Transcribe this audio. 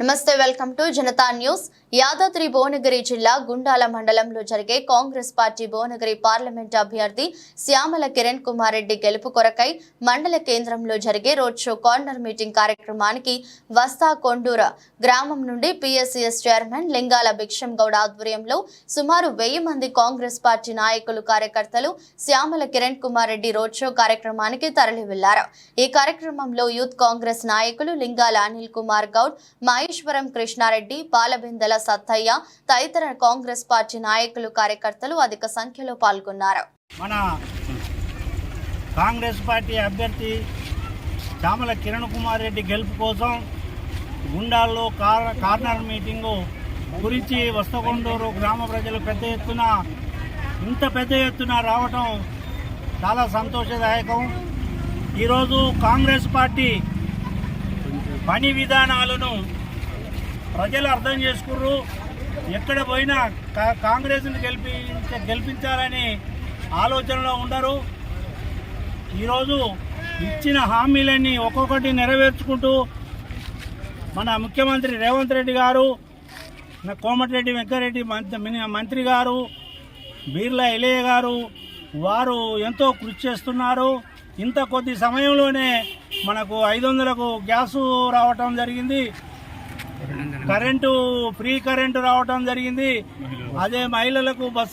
నమస్తే welcome to Janata News. Yadadri Bhuvanagiri జిల్లా గుండాల మండలంలో జరిగే కాంగ్రెస్ పార్టీ భువనగిరి పార్లమెంట్ అభ్యర్థి శ్యామల కిరణ్ కుమార్ రెడ్డి గెలుపు కొరకై మండల కేంద్రంలో జరిగే రోడ్ షో కార్నర్ మీటింగ్ కార్యక్రమానికి వస్తా కొండూర గ్రామం నుండి పిఎస్సిఎస్ చైర్మన్ లింగాల భిక్షం గౌడ్ ఆధ్వర్యంలో సుమారు వెయ్యి మంది కాంగ్రెస్ పార్టీ నాయకులు కార్యకర్తలు శ్యామల కిరణ్ కుమార్ రెడ్డి రోడ్ షో కార్యక్రమానికి తరలి వెళ్ళారు ఈ కార్యక్రమంలో యూత్ కాంగ్రెస్ నాయకులు లింగాల అనిల్ కుమార్ గౌడ్ మహేశ్వరం కృష్ణారెడ్డి పాలబిందల సత్తయ్య తదితర కాంగ్రెస్ పార్టీ నాయకులు కార్యకర్తలు అధిక సంఖ్యలో పాల్గొన్నారు. మన కాంగ్రెస్ పార్టీ అభ్యర్థి చామల కిరణ్ కుమార్ రెడ్డి గెలుపు కోసం గుండాల్లో కార్నర్ మీటింగు గురించి వస్తకొండూరు గ్రామ ప్రజలు పెద్ద ఎత్తున ఇంత పెద్ద ఎత్తున రావటం చాలా సంతోషదాయకం. ఈరోజు కాంగ్రెస్ పార్టీ పని విధానాలను ప్రజలు అర్థం చేసుకుర్రు. ఎక్కడ పోయినా కా- కాంగ్రెస్ని గెలిపి గెలిపించాలని ఆలోచనలో ఉండరు. ఈరోజు ఇచ్చిన హామీలన్నీ ఒక్కొక్కటి నెరవేర్చుకుంటూ మన ముఖ్యమంత్రి రేవంత్ రెడ్డి గారు మన కోమటిరెడ్డి వెంకరెడ్డి మంత్రి మంత్రి గారు బీర్లా ఎలయ్య గారు వారు ఎంతో కృషి చేస్తున్నారు. ఇంత కొద్ది సమయంలోనే మనకు ఐదు వందలకు గ్యాసు రావటం జరిగింది. కరెంటు ఫ్రీ కరెంటు రావటం జరిగింది. అదే మహిళలకు బస్సు